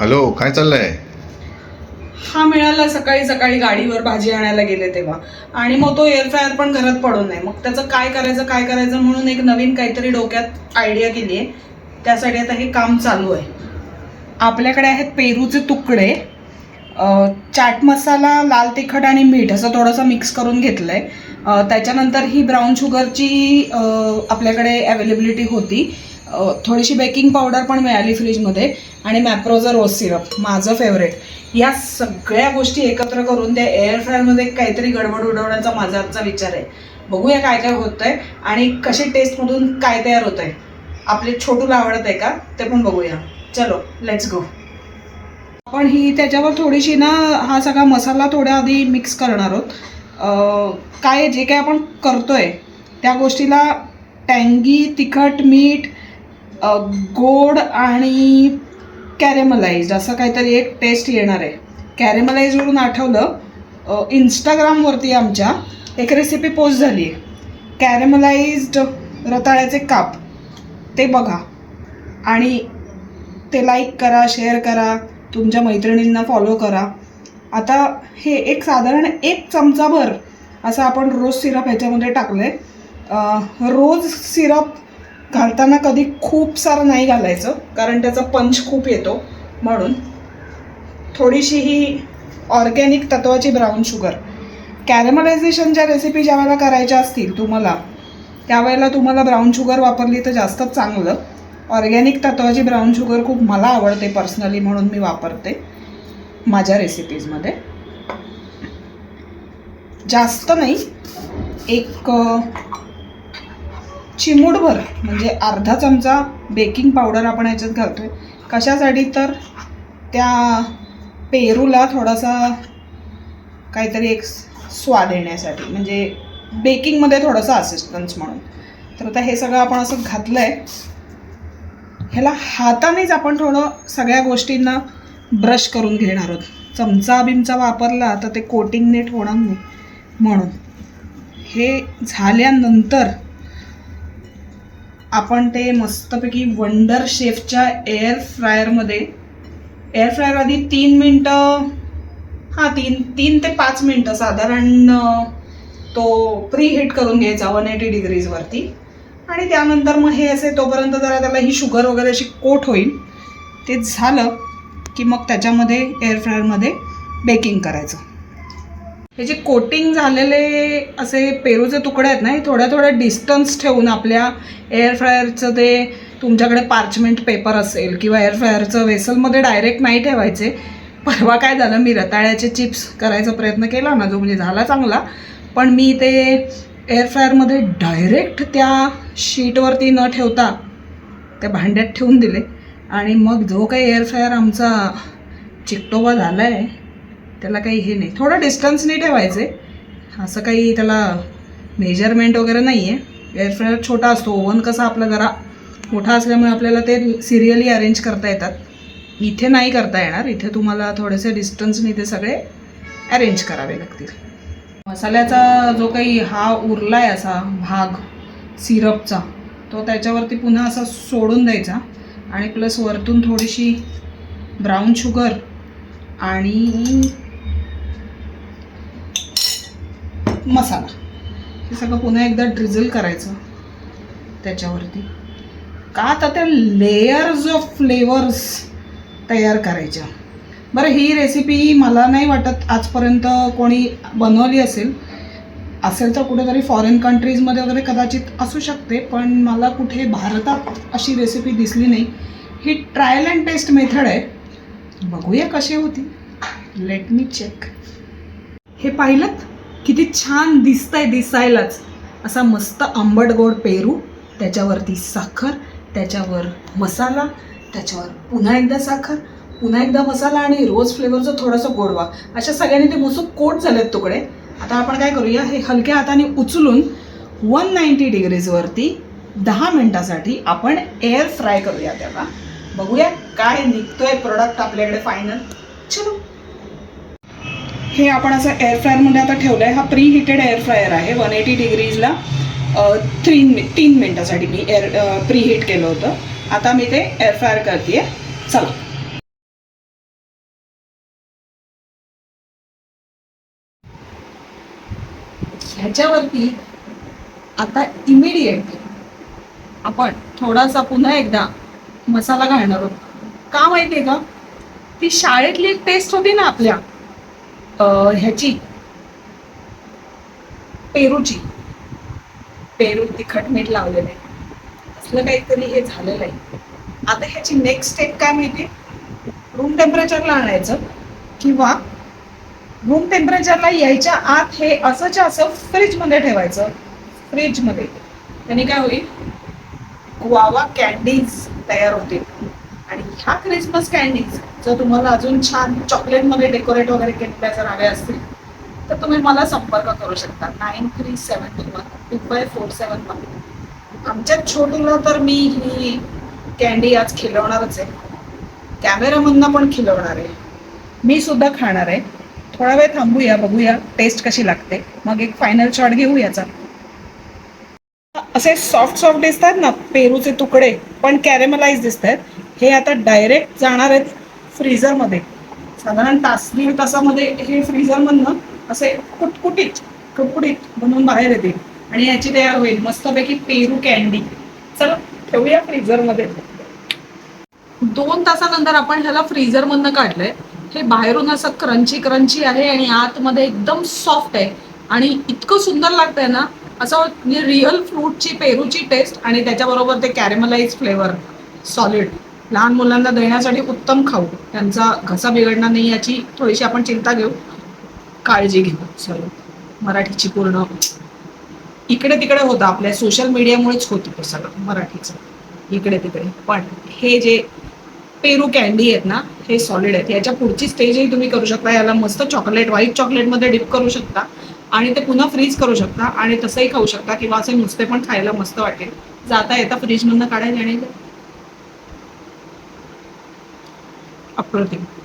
Hello काय चाललंय? हा मिळाला सकाळी सकाळी गाडीवर भाजी आणायला गेले तेव्हा. आणि मग तो एअर फ्रायर पण घरात पडून आहे मग त्याचं काय करायचं काय करायचं म्हणून एक नवीन काहीतरी डोक्यात आयडिया केली आहे. त्यासाठी आता हे काम चालू आहे. आपल्याकडे आहेत पेरूचे तुकडे चाट मसाला लाल तिखट आणि मीठ असं थोडंसं मिक्स करून घेतलं आहे त्याच्यानंतर ही ब्राऊन शुगरची आपल्याकडे अवेलेबिलिटी होती. थोडीशी बेकिंग पावडर पण मिळाली फ्रीजमध्ये आणि मॅप्रोजर रोज सिरप माझं फेवरेट या सगळ्या गोष्टी एकत्र करून त्या एअर फ्रायरमध्ये काहीतरी गडबड उडवण्याचा माझा आजचा विचार आहे. बघूया काय काय होतं आहे आणि कसे टेस्टमधून काय तयार होत आहे आपले छोटूला आवडत आहे का? ते पण बघूया. चलो लेट्स गो आपण ही त्याच्यावर थोडीशी ना हा सगळा मसाला थोड्या आधी मिक्स करणार आहोत. काय जे काय आपण करतोय त्या गोष्टीला टँगी तिखट मीठ गोड आणि कॅरेमलाइज्ड असं काहीतरी एक टेस्ट येणार आहे. कॅरेमलाइजवरून आठवलं इंस्टाग्रामवरती आमच्या एक रेसिपी पोस्ट झाली आहे. कॅरेमलाइज्ड रताळ्याचे काप. ते बघा. आणि ते लाईक करा शेअर करा तुमच्या मैत्रिणींना फॉलो करा. आता हे एक साधारण एक चमचाभर असं आपण रोज सिरप ह्याच्यामध्ये टाकलं आहे रोज सिरप घालताना कधी खूप सारं नाही घालायचं कारण त्याचा पंच खूप येतो. म्हणून थोडीशी ही ऑर्गॅनिक तत्वाची ब्राऊन शुगर कॅरेमलायझेशनच्या रेसिपी ज्या वेळेला करायच्या असतील तुम्हाला त्यावेळेला तुम्हाला ब्राऊन शुगर वापरली तर जास्तच चांगलं. ऑर्गॅनिक तत्वाची ब्राऊन शुगर खूप मला आवडते पर्सनली म्हणून मी वापरते माझ्या रेसिपीजमध्ये जास्त नाही एक चिमूटभर म्हणजे अर्धा चमचा बेकिंग पावडर आपण याच्यात घालतोय. कशासाठी तर त्या पेरूला थोडासा काहीतरी एक स्वाद येण्यासाठी म्हणजे बेकिंगमध्ये थोडंसं असिस्टन्स म्हणून. तर आता हे सगळं आपण असं घातलं आहे ह्याला हातानेच आपण थोडं सगळ्या गोष्टींना ब्रश करून घेणार आहोत. चमचा बिमचा वापरला तर ते कोटिंग नीट होणार नाही म्हणून. हे झाल्यानंतर आपण ते मस्तपैकी वंडर शेफच्या एअर फ्रायरमध्ये एअर फ्रायर आधी तीन मिनटं हां तीन तीन ते पाच मिनटं साधारण तो प्री हिट करून घ्यायचा वन एटी डिग्रीजवरती आणि त्यानंतर मग हे असे तोपर्यंत जरा त्याला ही शुगर वगैरे अशी कोट होईल. ते झालं की मग त्याच्यामध्ये एअर फ्रायरमध्ये बेकिंग करायचं. हे जे कोटिंग झालेले असे पेरूचे तुकडे आहेत ना हे थोड्या थोड्या डिस्टन्स ठेवून आपल्या एअर फ्रायरचं ते तुमच्याकडे पार्चमेंट पेपर असेल किंवा एअर फ्रायरचं वेसलमध्ये डायरेक्ट नाही ठेवायचे. परवा काय झालं मी रताळ्याचे चिप्स करायचा प्रयत्न केला ना जो म्हणजे झाला चांगला. पण मी ते एअर फ्रायरमध्ये डायरेक्ट त्या शीटवरती न ठेवता त्या भांड्यात ठेवून दिले. आणि मग जो काही एअर फ्रायर आमचा चिकटोबा झाला आहे त्याला काही हे नाही. थोडं डिस्टन्सने ठेवायचे असं काही त्याला मेजरमेंट वगैरे नाही आहे एअरफ्रायर छोटा असतो. ओव्हन कसा आपला जरा मोठा असल्यामुळे आपल्याला ते सिरियली अरेंज करता येतात. इथे नाही करता येणार. इथे तुम्हाला थोडेसे डिस्टन्सने ते सगळे अरेंज करावे लागतील. मसाल्याचा जो काही हा उरला आहे असा भाग सिरपचा तो त्याच्यावरती पुन्हा असा सोडून द्यायचा. आणि प्लस वरतून थोडीशी ब्राऊन शुगर आणि मसाला. हे सगळं पुन्हा एकदा ड्रिझल करायचं त्याच्यावरती. का तर त्या लेयर्स ऑफ फ्लेवर्स तयार करायच्या? बरं ही रेसिपी मला नाही वाटत आजपर्यंत कोणी बनवली असेल. असेल तर कुठेतरी फॉरेन कंट्रीजमध्ये वगैरे कदाचित असू शकते पण मला कुठे भारतात अशी रेसिपी दिसली नाही. ही ट्रायल अँड टेस्ट मेथड आहे. बघूया कशी होती. लेट मी चेक हे पाहिलं किती छान दिसतंय दिसायलाच. असा मस्त आंबट गोड पेरू त्याच्यावरती साखर त्याच्यावर मसाला त्याच्यावर पुन्हा एकदा साखर पुन्हा एकदा मसाला आणि रोज फ्लेवरचं थोडासा गोडवा अशा सगळ्यांनी ते मस्त कोट झालेत तुकडे. आता आपण काय करूया? हे हलक्या हाताने उचलून वन नाईन्टी डिग्रीजवरती दहा मिनटासाठी आपण एअर फ्राय करूया त्याला. बघूया काय निघतोय प्रोडक्ट आपल्याकडे फायनल चलो. हे आपण असं एअर फ्रायरमध्ये आता ठेवलं आहे हा प्री हिटेड एअर फ्रायर आहे वन एटी डिग्रीजला थ्री मिन तीन मिनटासाठी मी एअर प्री हिट केलं होतं. आता मी ते एअर फ्रायर करते आहे चला. ह्याच्यावरती आता इमिडिएट आपण थोडासा पुन्हा एकदा मसाला घालणार आहोत. का माहिती आहे का? ती शाळेतली एक टेस्ट होती ना आपल्या. ह्याची. पेरूची. पेरू तिखट मीठ लावलेले असलं काहीतरी हे झालेलं आहे. आता ह्याची नेक्स्ट स्टेप काय माहिती रूम टेम्परेचरला आणायचं किंवा रूम टेम्परेचरला यायच्या आत हे असंच्या असं फ्रीजमध्ये ठेवायचं. फ्रीजमध्ये त्याने काय होईल? गुआवा कॅन्डीज तयार होतील. आणि ह्या क्रिसमस कॅन्डीज जर तुम्हाला अजून छान चॉकलेटमध्ये डेकोरेट वगैरे केलेल्या जर हव्या असतील तर तुम्ही मला संपर्क करू शकता. Nine three seven two one two five four seven one आमच्या छोटीला तर मी ही कॅन्डी आज खिलवणारच आहे. कॅमेरामधनं पण खिलवणार आहे. मी सुद्धा खाणार आहे. थोडा वेळ थांबूया बघूया टेस्ट कशी लागते. मग एक फायनल शॉट घेऊ याचा. असे सॉफ्ट सॉफ्ट दिसतात ना पेरूचे तुकडे पण कॅरेमलाइज दिसत आहेत हे आता डायरेक्ट जाणार आहेत फ्रीझरमध्ये साधारण तास दीड तासामध्ये हे फ्रीझरमधनं असे कुटकुटीत कुटकुटीत बनवून बाहेर येतील. आणि याची तयार होईल. मस्तपैकी पेरू कॅन्डी चला ठेवूया फ्रीझरमध्ये दोन तासानंतर आपण ह्याला फ्रीझर मधनं काढलंय. हे बाहेरून असं क्रंची क्रंची आहे आणि आतमध्ये एकदम सॉफ्ट आहे. आणि इतकं सुंदर लागतंय ना असं म्हणजे रिअल फ्रूटची पेरूची टेस्ट आणि त्याच्याबरोबर ते कॅरेमलाइज फ्लेवर सॉलिड लहान मुलांना देण्यासाठी उत्तम खाऊ. त्यांचा घसा बिघडणार नाही याची थोडीशी आपण चिंता घेऊ. काळजी घेऊ. चलो. मराठीची पूर्ण इकडे तिकडे होतं आपल्या सोशल मीडियामुळेच होतं ते सगळं. मराठीचं. इकडे तिकडे. पण हे जे पेरू कॅन्डी आहेत ना हे सॉलिड आहेत. याच्या पुढची स्टेजही तुम्ही करू शकता. याला मस्त चॉकलेट व्हाईट चॉकलेटमध्ये डिप करू शकता. आणि ते पुन्हा फ्रीज करू शकता. आणि तसंही खाऊ शकता. किंवा असे नुसते पण खायला मस्त वाटेल. जाता येता फ्रीजमधनं काढायला आणि Pretty.